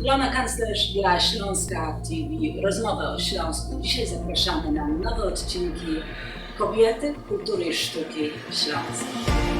Ilona Kanclerz dla Śląska TV. Rozmowę o Śląsku. Dzisiaj zapraszamy na nowe odcinki Kobiety, Kultury i Sztuki Śląska.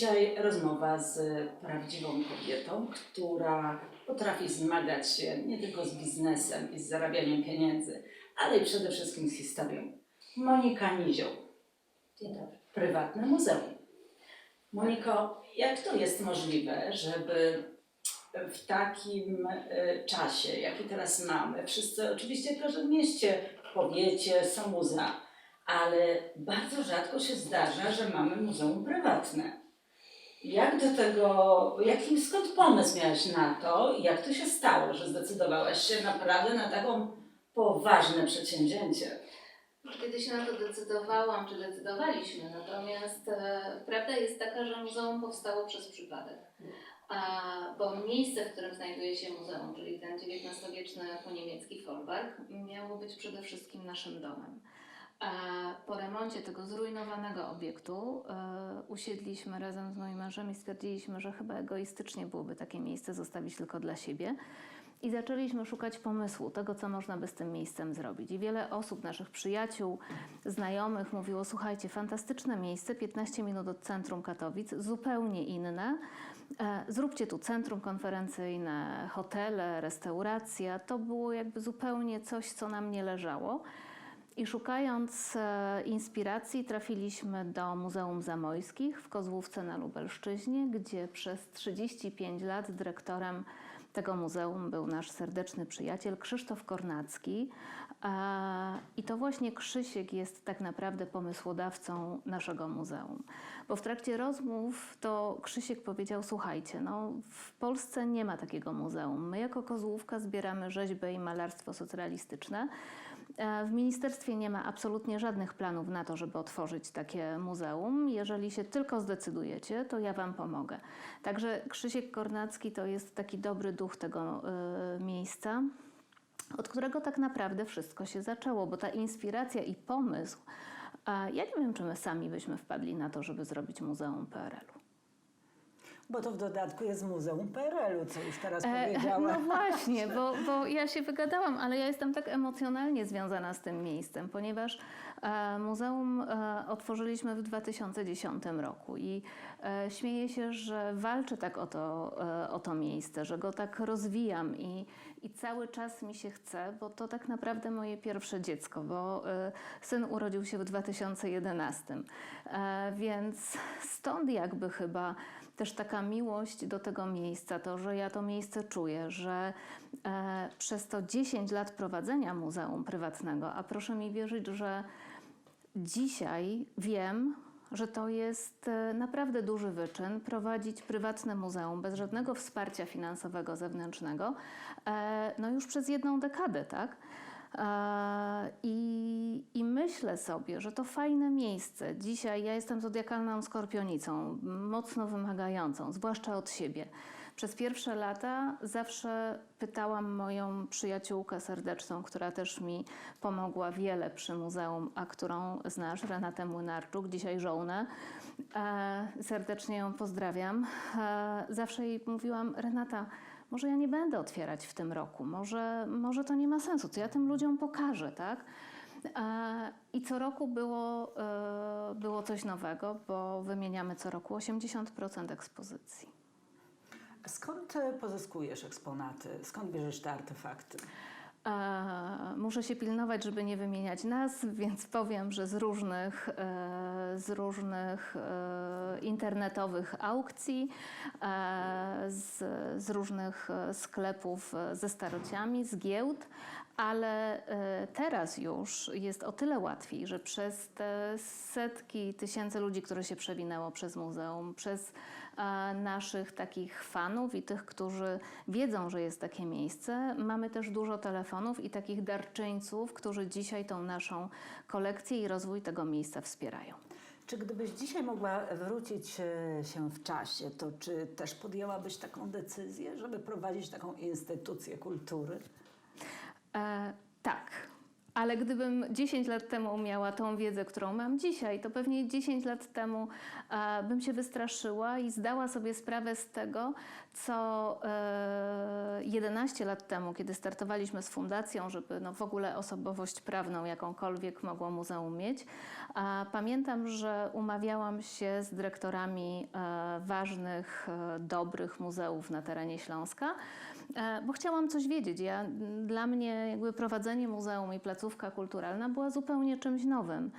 Dzisiaj rozmowa z prawdziwą kobietą, która potrafi zmagać się nie tylko z biznesem i z zarabianiem pieniędzy, ale i przede wszystkim z historią. Monika Nizioł, Dzień dobry. prywatne muzeum. Moniko, jak to jest możliwe, żeby w takim e, czasie, jaki teraz mamy, wszyscy oczywiście w każdym mieście, powiecie są muzea, ale bardzo rzadko się zdarza, że mamy muzeum prywatne. Jak do tego, jakim skąd pomysł miałaś na to jak to się stało, że zdecydowałaś się naprawdę na taką poważne przedsięwzięcie? Kiedy się na to decydowałam, czy decydowaliśmy, natomiast e, prawda jest taka, że muzeum powstało przez przypadek. A, bo miejsce, w którym znajduje się muzeum, czyli ten XIX-wieczny po-niemiecki folwark, miało być przede wszystkim naszym domem. A po remoncie tego zrujnowanego obiektu e, usiedliśmy razem z moim mężem i stwierdziliśmy, że chyba egoistycznie byłoby takie miejsce zostawić tylko dla siebie. I zaczęliśmy szukać pomysłu, tego, co można by z tym miejscem zrobić. I wiele osób, naszych przyjaciół, znajomych mówiło: Słuchajcie, fantastyczne miejsce, 15 minut od centrum Katowic, zupełnie inne. E, Zróbcie tu centrum konferencyjne, hotele, restauracja. To było jakby zupełnie coś, co nam nie leżało. I szukając e, inspiracji, trafiliśmy do Muzeum Zamojskich w Kozłówce na Lubelszczyźnie, gdzie przez 35 lat dyrektorem tego muzeum był nasz serdeczny przyjaciel Krzysztof Kornacki. A, I to właśnie Krzysiek jest tak naprawdę pomysłodawcą naszego muzeum. Bo w trakcie rozmów to Krzysiek powiedział: Słuchajcie, no, w Polsce nie ma takiego muzeum. My jako Kozłówka zbieramy rzeźbę i malarstwo socrealistyczne. W ministerstwie nie ma absolutnie żadnych planów na to, żeby otworzyć takie muzeum. Jeżeli się tylko zdecydujecie, to ja Wam pomogę. Także Krzysiek Kornacki to jest taki dobry duch tego y, miejsca, od którego tak naprawdę wszystko się zaczęło, bo ta inspiracja i pomysł, ja nie wiem, czy my sami byśmy wpadli na to, żeby zrobić Muzeum PRL-u. Bo to w dodatku jest Muzeum PRL-u, co już teraz E, powiedziała. No właśnie, bo, bo ja się wygadałam, ale ja jestem tak emocjonalnie związana z tym miejscem, ponieważ e, muzeum e, otworzyliśmy w 2010 roku i e, śmieję się, że walczę tak o to, e, o to miejsce, że go tak rozwijam i, i cały czas mi się chce, bo to tak naprawdę moje pierwsze dziecko, bo e, syn urodził się w 2011. E, więc stąd jakby chyba też taka miłość do tego miejsca, to, że ja to miejsce czuję, że e, przez to 10 lat prowadzenia muzeum prywatnego, a proszę mi wierzyć, że dzisiaj wiem, że to jest e, naprawdę duży wyczyn prowadzić prywatne muzeum bez żadnego wsparcia finansowego zewnętrznego, e, no już przez jedną dekadę, tak? E, I, I myślę sobie, że to fajne miejsce. Dzisiaj ja jestem zodiakalną skorpionicą, mocno wymagającą, zwłaszcza od siebie. Przez pierwsze lata zawsze pytałam moją przyjaciółkę serdeczną, która też mi pomogła wiele przy muzeum, a którą znasz, Renatę Młynarczuk, dzisiaj żołnę. E, serdecznie ją pozdrawiam. E, zawsze jej mówiłam, Renata, może ja nie będę otwierać w tym roku, może, może to nie ma sensu, co ja tym ludziom pokażę, tak? E, I co roku było, e, było coś nowego, bo wymieniamy co roku 80% ekspozycji. Skąd pozyskujesz eksponaty? Skąd bierzesz te artefakty? E, muszę się pilnować, żeby nie wymieniać nazw, więc powiem, że z różnych, e, z różnych e, internetowych aukcji, z, z różnych sklepów ze starociami, z giełd, Ale e, teraz już jest o tyle łatwiej, że przez te setki tysięcy ludzi, które się przewinęło przez muzeum, przez e, naszych takich fanów i tych, którzy wiedzą, że jest takie miejsce, mamy też dużo telefonów i takich darczyńców, którzy dzisiaj tą naszą kolekcję i rozwój tego miejsca wspierają. Czy gdybyś dzisiaj mogła wrócić e, się w czasie, to czy też podjęłabyś taką decyzję, żeby prowadzić taką instytucję kultury? E, tak. Ale gdybym 10 lat temu miała tą wiedzę, którą mam dzisiaj, to pewnie 10 lat temu e, bym się wystraszyła i zdała sobie sprawę z tego, co e, 11 lat temu, kiedy startowaliśmy z fundacją, żeby no, w ogóle osobowość prawną jakąkolwiek mogło muzeum mieć. A pamiętam, że umawiałam się z dyrektorami e, ważnych, e, dobrych muzeów na terenie Śląska, e, bo chciałam coś wiedzieć. Ja, dla mnie jakby prowadzenie muzeum i placówka kulturalna była zupełnie czymś nowym.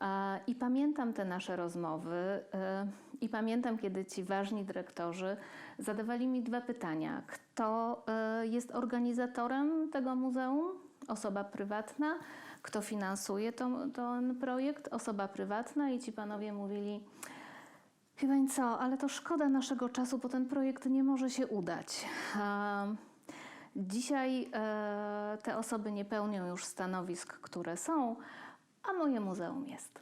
E, I pamiętam te nasze rozmowy e, i pamiętam, kiedy ci ważni dyrektorzy zadawali mi dwa pytania. Kto e, jest organizatorem tego muzeum? Osoba prywatna. Kto finansuje to, ten projekt? Osoba prywatna. I ci panowie mówili, Wie pani co, ale to szkoda naszego czasu, bo ten projekt nie może się udać. Dzisiaj e, te osoby nie pełnią już stanowisk, które są, a moje muzeum jest.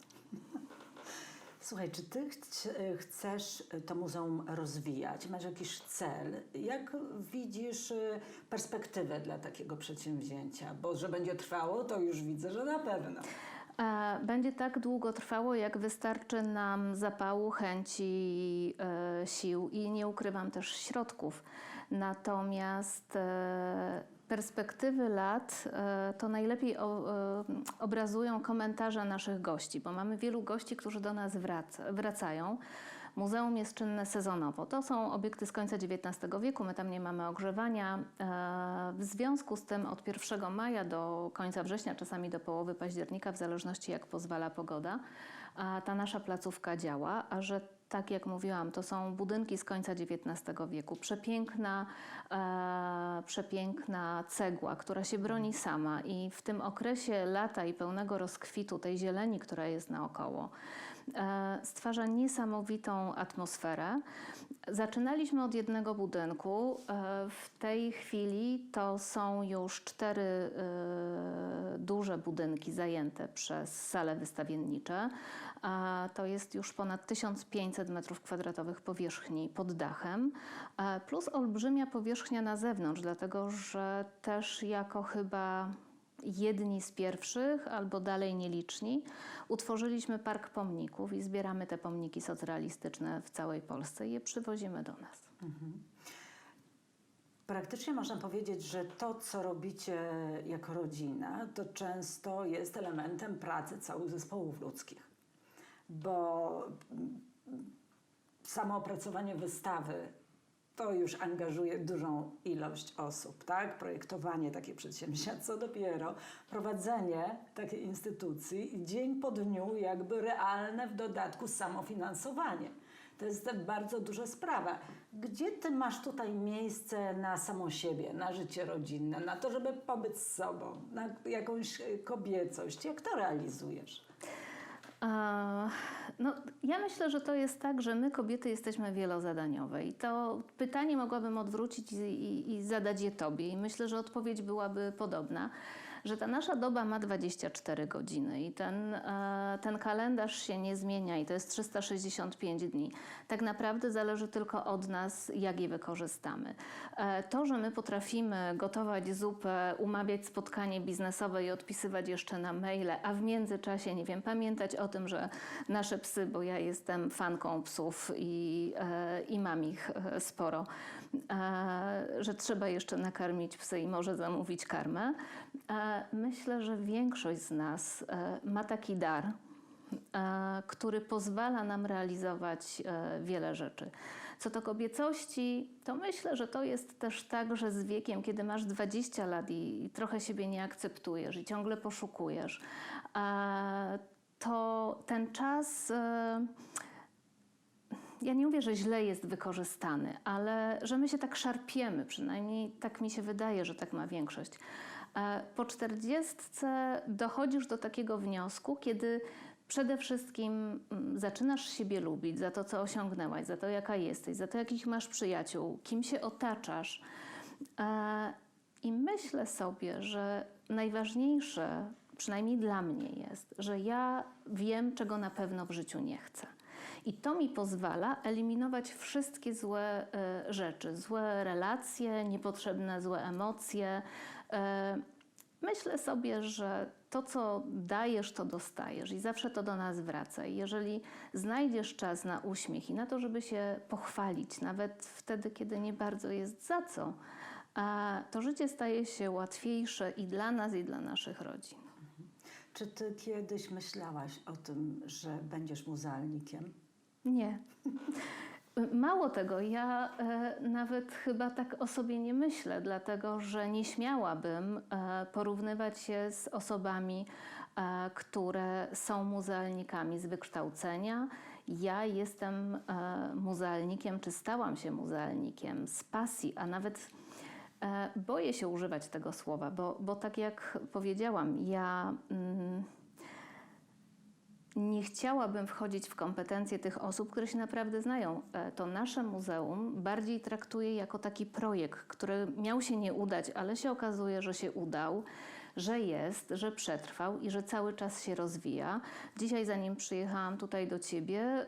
Słuchaj, czy ty chc- chcesz to muzeum rozwijać? Masz jakiś cel? Jak widzisz perspektywę dla takiego przedsięwzięcia? Bo że będzie trwało, to już widzę, że na pewno. Będzie tak długo trwało, jak wystarczy nam zapału, chęci, e, sił i nie ukrywam też środków. Natomiast e, perspektywy lat e, to najlepiej obrazują komentarze naszych gości, bo mamy wielu gości, którzy do nas wraca, wracają. Muzeum jest czynne sezonowo. To są obiekty z końca XIX wieku, my tam nie mamy ogrzewania. E, W związku z tym od 1 maja do końca września, czasami do połowy października, w zależności jak pozwala pogoda, ta nasza placówka działa, a że tak jak mówiłam, to są budynki z końca XIX wieku. Przepiękna, e, przepiękna cegła, która się broni sama i w tym okresie lata i pełnego rozkwitu tej zieleni, która jest naokoło, stwarza niesamowitą atmosferę. Zaczynaliśmy od jednego budynku. E, w tej chwili to są już cztery e, duże budynki zajęte przez sale wystawiennicze. To jest już ponad 1500 metrów kwadratowych powierzchni pod dachem, e, plus olbrzymia powierzchnia na zewnątrz, dlatego że też jako chyba jedni z pierwszych, albo dalej nieliczni, utworzyliśmy park pomników i zbieramy te pomniki socrealistyczne w całej Polsce i je przywozimy do nas. Praktycznie można powiedzieć, że to, co robicie jako rodzina, to często jest elementem pracy całych zespołów ludzkich. Bo mm, samo opracowanie wystawy to już angażuje dużą ilość osób, tak? Projektowanie takiej przedsięwzięcia, co dopiero prowadzenie takiej instytucji i dzień po dniu jakby realne w dodatku samofinansowanie. To jest bardzo duża sprawa. Gdzie ty masz tutaj miejsce na samą siebie, na życie rodzinne, na to, żeby pobyć z sobą, na jakąś kobiecość? Jak to realizujesz? No, ja myślę, że to jest tak, że my kobiety jesteśmy wielozadaniowe i to pytanie mogłabym odwrócić i, i, i zadać je tobie. I myślę, że odpowiedź byłaby podobna, że ta nasza doba ma 24 godziny i ten, e, ten kalendarz się nie zmienia i to jest 365 dni. Tak naprawdę zależy tylko od nas, jak je wykorzystamy. E, To, że my potrafimy gotować zupę, umawiać spotkanie biznesowe i odpisywać jeszcze na maile, a w międzyczasie, nie wiem, pamiętać o tym, że nasze psy, bo ja jestem fanką psów i, e, i mam ich sporo, że trzeba jeszcze nakarmić psy i może zamówić karmę. Myślę, że większość z nas e, ma taki dar, e, który pozwala nam realizować e, wiele rzeczy. Co do kobiecości, to myślę, że to jest też tak, że z wiekiem, kiedy masz 20 lat i, trochę siebie nie akceptujesz i ciągle poszukujesz, to ten czas. ja nie mówię, że źle jest wykorzystany, ale że my się tak szarpiemy, przynajmniej tak mi się wydaje, że tak ma większość. E, Po czterdziestce dochodzisz do takiego wniosku, kiedy przede wszystkim mm, zaczynasz siebie lubić za to, co osiągnęłaś, za to, jaka jesteś, za to, jakich masz przyjaciół, kim się otaczasz. E, I myślę sobie, że najważniejsze, przynajmniej dla mnie, jest, że ja wiem, czego na pewno w życiu nie chcę. I to mi pozwala eliminować wszystkie złe e, rzeczy, złe relacje, niepotrzebne złe emocje. E, myślę sobie, że to, co dajesz, to dostajesz i zawsze to do nas wraca. I jeżeli znajdziesz czas na uśmiech i na to, żeby się pochwalić, nawet wtedy, kiedy nie bardzo jest za co, to życie staje się łatwiejsze i dla nas, i dla naszych rodzin. Czy ty kiedyś myślałaś o tym, że będziesz muzealnikiem? Nie. Mało tego, ja e, nawet chyba tak o sobie nie myślę, dlatego że nie śmiałabym e, porównywać się z osobami, e, które są muzealnikami z wykształcenia. Ja jestem muzealnikiem, czy stałam się muzealnikiem z pasji, a nawet boję się używać tego słowa, bo, bo tak jak powiedziałam, ja. Mm, nie chciałabym wchodzić w kompetencje tych osób, które się naprawdę znają. E, To nasze muzeum bardziej traktuję jako taki projekt, który miał się nie udać, ale się okazuje, że się udał, że jest, że przetrwał i że cały czas się rozwija. Dzisiaj, zanim przyjechałam tutaj do ciebie,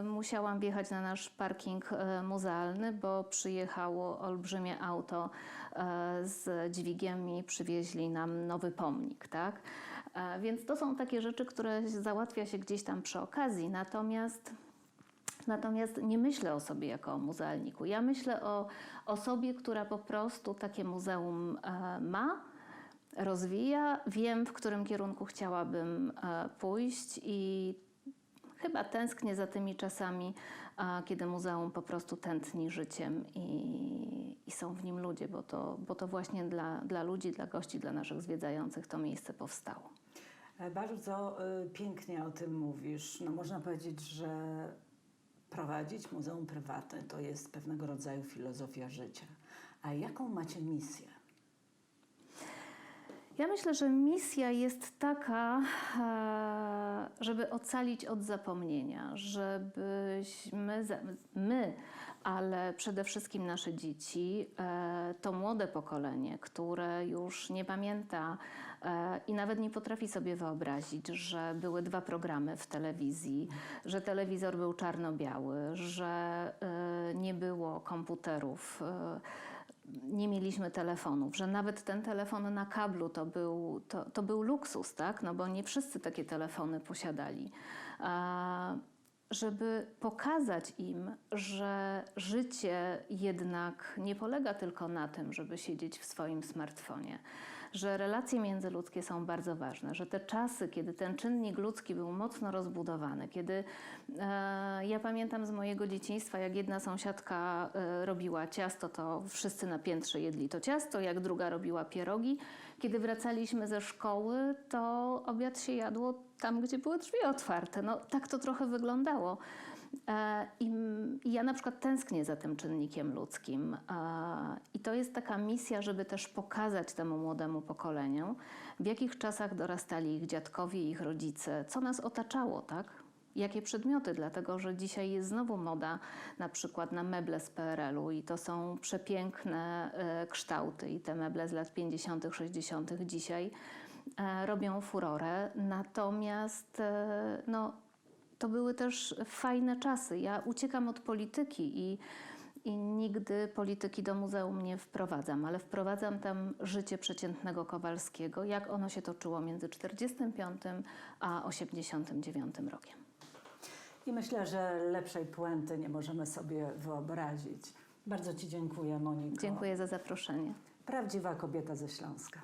y, musiałam wjechać na nasz parking y, muzealny, bo przyjechało olbrzymie auto y, z dźwigiem i przywieźli nam nowy pomnik, tak? Więc to są takie rzeczy, które załatwia się gdzieś tam przy okazji. Natomiast Natomiast nie myślę o sobie jako o muzealniku. Ja myślę o osobie, która po prostu takie muzeum e, ma, rozwija, wiem, w którym kierunku chciałabym e, pójść i chyba tęsknię za tymi czasami, kiedy muzeum po prostu tętni życiem i, i są w nim ludzie, bo to, bo to właśnie dla, dla ludzi, dla gości, dla naszych zwiedzających to miejsce powstało. E, Bardzo y, pięknie o tym mówisz. No, można powiedzieć, że prowadzić muzeum prywatne to jest pewnego rodzaju filozofia życia. A jaką macie misję? Ja myślę, że misja jest taka, e, żeby ocalić od zapomnienia, żebyśmy, my, ale przede wszystkim nasze dzieci, e, to młode pokolenie, które już nie pamięta e, i nawet nie potrafi sobie wyobrazić, że były dwa programy w telewizji, że telewizor był czarno-biały, że nie było komputerów. Nie mieliśmy telefonów, że nawet ten telefon na kablu to był, to, to był luksus, tak? No bo nie wszyscy takie telefony posiadali. A, żeby pokazać im, że życie jednak nie polega tylko na tym, żeby siedzieć w swoim smartfonie, że relacje międzyludzkie są bardzo ważne, że te czasy, kiedy ten czynnik ludzki był mocno rozbudowany, kiedy e, ja pamiętam z mojego dzieciństwa, jak jedna sąsiadka e, robiła ciasto, to wszyscy na piętrze jedli to ciasto, jak druga robiła pierogi. Kiedy wracaliśmy ze szkoły, to obiad się jadło tam, gdzie były drzwi otwarte. No, tak to trochę wyglądało. E, I ja na przykład tęsknię za tym czynnikiem ludzkim. E, I to jest taka misja, żeby też pokazać temu młodemu pokoleniu, w jakich czasach dorastali ich dziadkowie ich rodzice, co nas otaczało, tak? Jakie przedmioty, dlatego że dzisiaj jest znowu moda na przykład na meble z PRL-u i to są przepiękne e, kształty i te meble z lat 50., 60. dzisiaj e, robią furorę. Natomiast e, no, to były też fajne czasy. Ja uciekam od polityki i, i nigdy polityki do muzeum nie wprowadzam, ale wprowadzam tam życie przeciętnego Kowalskiego, jak ono się toczyło między 45 a 89 rokiem. I myślę, że lepszej puenty nie możemy sobie wyobrazić. Bardzo Ci dziękuję, Moniko. Dziękuję za zaproszenie. Prawdziwa kobieta ze Śląska.